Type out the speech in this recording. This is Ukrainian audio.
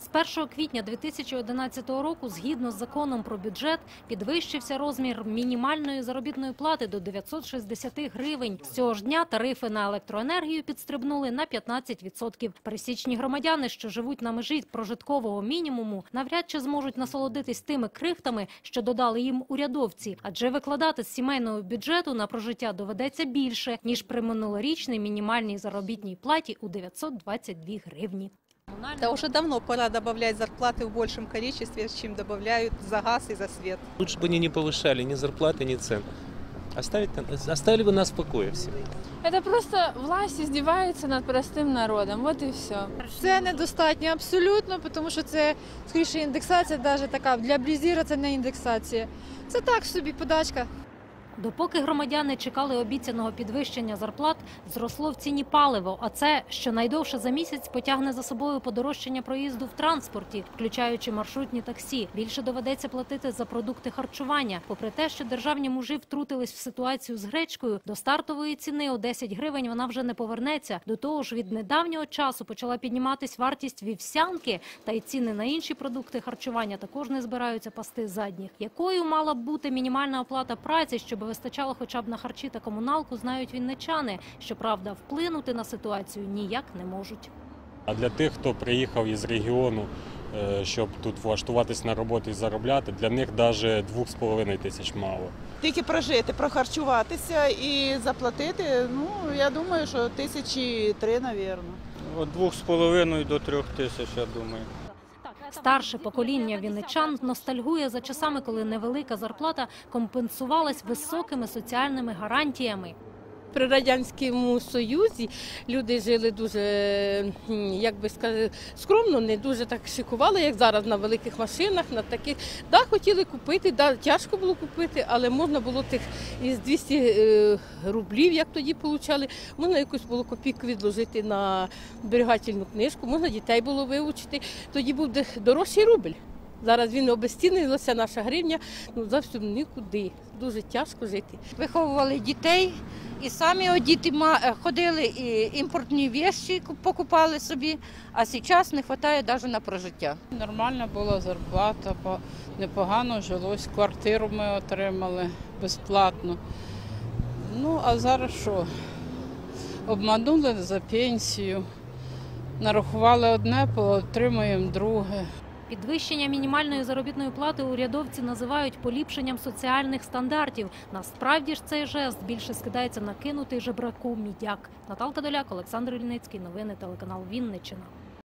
З 1 квітня 2011 року, згідно з законом про бюджет, підвищився розмір мінімальної заробітної плати до 960 гривень. З цього ж дня тарифи на електроенергію підстрибнули на 15%. Пересічні громадяни, що живуть на межі прожиткового мінімуму, навряд чи зможуть насолодитись тими крихтами, що додали їм урядовці, адже викладати з сімейного бюджету на прожиття доведеться більше ніж при минулорічній мінімальній заробітній платі у 922 гривні. Да уже давно пора добавлять зарплаты в большем количестве, чем добавляют за газ и за свет. Лучше бы они не повышали ни зарплаты, ни цен. Оставить, оставили бы нас в покое все. Это просто власть издевается над простым народом. Вот и все. Це недостатньо абсолютно, тому що це скоріше індексація, навіть така для Блізіра це не індексація. Це так собі подачка. Допоки громадяни чекали обіцяного підвищення зарплат, зросло в ціні паливо. А це що найдовше за місяць потягне за собою подорожчання проїзду в транспорті, включаючи маршрутні таксі. Більше доведеться платити за продукти харчування. Попри те, що державні мужі втрутились в ситуацію з гречкою, до стартової ціни у 10 гривень вона вже не повернеться. До того ж, від недавнього часу почала підніматись вартість вівсянки, та й ціни на інші продукти харчування також не збираються пасти задніх. Якою мала б бути мінімальна оплата праці, щоб вистачало хоча б на харчі та комуналку, знають вінничани. Щоправда, вплинути на ситуацію ніяк не можуть. А для тих, хто приїхав із регіону, е, щоб тут влаштуватись на роботу і заробляти, для них навіть 2,5 тисяч мало. Тільки прожити, прохарчуватися і заплатити, ну, я думаю, що тисячі три, двох з половиною до трьох тисяч, я думаю. Старше покоління вінничан ностальгує за часами, коли невелика зарплата компенсувалась високими соціальними гарантіями. При радянському союзі люди жили дуже, як би сказати, скромно, не дуже так шикували, як зараз на великих машинах, на таких. Да, хотіли купити, да, тяжко було купити, але можна було тих із 200 е, рублів, як тоді получали, можна якусь було копійку відложити на зберігательну книжку, можна дітей було вивчити. Тоді був дорожчий рубль. Зараз він обезцінилася, наша гривня, ну зовсім нікуди. Дуже тяжко жити. виховували дітей і самі діти е, ходили і імпортні ку- покупали собі, а зараз не вистачає навіть на прожиття. Нормальна була зарплата, непогано жилось. Квартиру ми отримали безплатно. Ну, а зараз що? Обманули за пенсію. Нарахували одне, отримуємо друге. Підвищення мінімальної заробітної плати урядовці називають поліпшенням соціальних стандартів. Насправді ж цей жест більше скидається на кинутий жебраку мідяк. Наталка Доляк, Олександр Ільницький. Новини телеканал Вінниччина.